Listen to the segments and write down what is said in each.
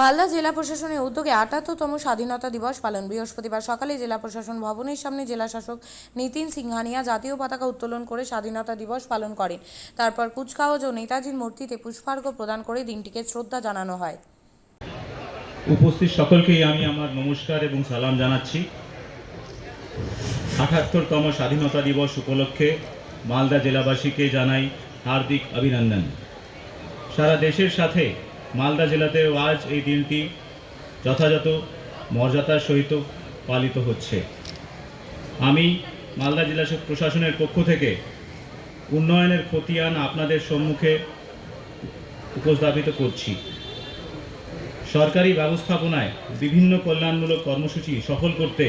মালদা জেলা প্রশাসনের উদ্যোগে আটাত্তরতম স্বাধীনতা দিবস পালন। বৃহস্পতিবার সকালে জেলা প্রশাসন ভবনের সামনে জেলা শাসক নীতিন সিংহানিয়া জাতীয় পতাকা উত্তোলন করে স্বাধীনতা দিবস পালন করেন। তারপর কুচকাওয়াজ ও নেতাজির মূর্তিতে পুষ্পার্ঘ্য প্রদান করে দিনটিকে শ্রদ্ধা জানানো হয়। উপস্থিত সকলকেই আমি আমার নমস্কার এবং সালাম জানাচ্ছি। আঠাত্তরতম স্বাধীনতা দিবস উপলক্ষে মালদা জেলাবাসীকে জানাই হার্দিক অভিনন্দন। সারা দেশের সাথে মালদা জেলাতেও আজ এই দিনটি যথাযথ মর্যাদার সহিত পালিত হচ্ছে। আমি মালদা জেলা প্রশাসনের পক্ষ থেকে উন্নয়নের খতিয়ান আপনাদের সম্মুখে উপস্থাপিত করছি। সরকারি ব্যবস্থাপনায় বিভিন্ন কল্যাণমূলক কর্মসূচি সফল করতে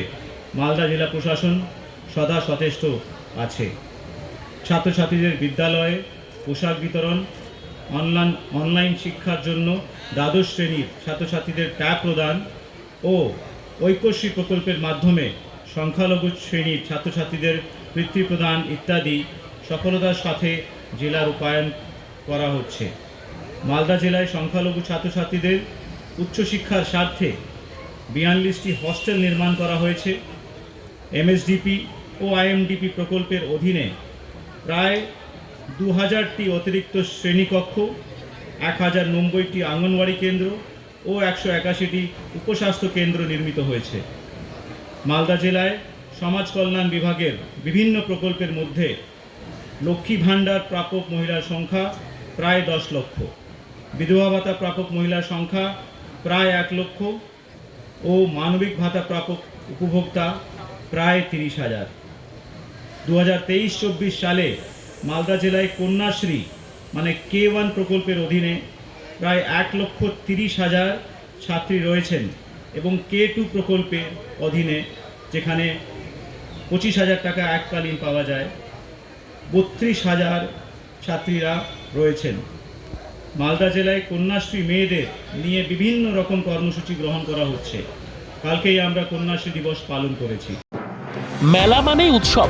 মালদা জেলা প্রশাসন সদা সচেষ্ট আছে। ছাত্রছাত্রীদের বিদ্যালয়ে পোশাক বিতরণ অনলাইন অনলাইন শিক্ষার জন্য দ্বাদশ শ্রেণির ছাত্রছাত্রীদের ট্যাব প্রদান ও ঐক্যশ্রী প্রকল্পের মাধ্যমে সংখ্যালঘু শ্রেণির ছাত্রছাত্রীদের বৃত্তি প্রদান ইত্যাদি সফলতার সাথে জেলা রূপায়ণ করা হচ্ছে। মালদা জেলায় সংখ্যালঘু ছাত্রছাত্রীদের উচ্চশিক্ষার স্বার্থে বিয়াল্লিশটি হস্টেল নির্মাণ করা হয়েছে। এমএসডিপি ও আইএমডিপি প্রকল্পের অধীনে প্রায় দু হাজারটি অতিরিক্ত শ্রেণীকক্ষ এক হাজার নব্বইটি আঙ্গনওয়াড়ি কেন্দ্র ও একশো একাশিটি উপস্বাস্থ্য কেন্দ্র নির্মিত হয়েছে। মালদা জেলায় সমাজ কল্যাণ বিভাগের বিভিন্ন প্রকল্পের মধ্যে লক্ষ্মী ভাণ্ডার প্রাপক মহিলার সংখ্যা প্রায় দশ লক্ষ। বিধবা ভাতা প্রাপক মহিলার সংখ্যা প্রায় এক লক্ষ ও মানবিক ভাতা প্রাপক উপভোক্তা প্রায় তিরিশ হাজার। দু হাজার তেইশ চব্বিশ সালে মালদা জেলায় কন্যাশ্রী মানে কে ওয়ান প্রকল্পের অধীনে প্রায় এক লক্ষ তিরিশ হাজার ছাত্রী রয়েছেন এবং কে টু প্রকল্পের অধীনে যেখানে পঁচিশ হাজার টাকা এককালীন পাওয়া যায়, বত্রিশ হাজার ছাত্রীরা রয়েছেন। মালদা জেলায় কন্যাশ্রী মেয়েদের নিয়ে বিভিন্ন রকম কর্মসূচি গ্রহণ করা হচ্ছে। কালকেই আমরা কন্যাশ্রী দিবস পালন করেছি। মেলা মানেই উৎসব।